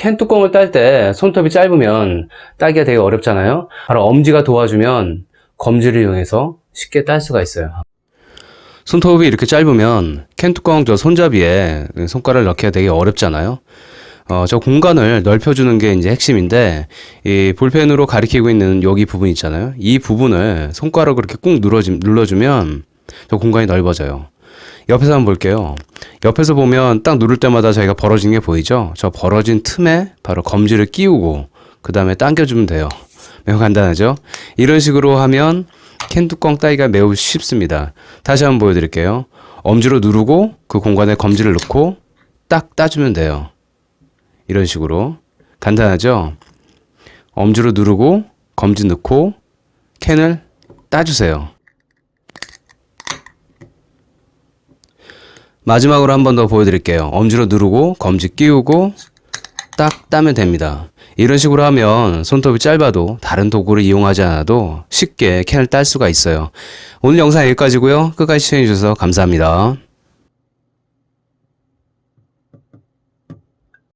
캔 뚜껑을 딸 때 손톱이 짧으면 따기가 되게 어렵잖아요. 바로 엄지가 도와주면 검지를 이용해서 쉽게 딸 수가 있어요. 손톱이 이렇게 짧으면 캔 뚜껑 저 손잡이에 손가락을 넣기가 되게 어렵잖아요. 어, 저 공간을 넓혀주는 게 이제 핵심인데, 이 볼펜으로 가리키고 있는 여기 부분 있잖아요. 이 부분을 손가락으로 이렇게 꾹 눌러주, 눌러주면 저 공간이 넓어져요. 옆에서 한번 볼게요. 옆에서 보면 딱 누를 때마다 저희가 벌어진 게 보이죠? 저 벌어진 틈에 바로 검지를 끼우고, 그 다음에 당겨주면 돼요. 매우 간단하죠? 이런 식으로 하면 캔 뚜껑 따기가 매우 쉽습니다. 다시 한번 보여드릴게요. 엄지로 누르고 그 공간에 검지를 넣고 딱 따주면 돼요. 이런 식으로 간단하죠? 엄지로 누르고 검지 넣고 캔을 따주세요. 마지막으로 한 번 더 보여드릴게요. 엄지로 누르고 검지 끼우고 딱 따면 됩니다. 이런 식으로 하면 손톱이 짧아도 다른 도구를 이용하지 않아도 쉽게 캔을 딸 수가 있어요. 오늘 영상 여기까지고요. 끝까지 시청해주셔서 감사합니다.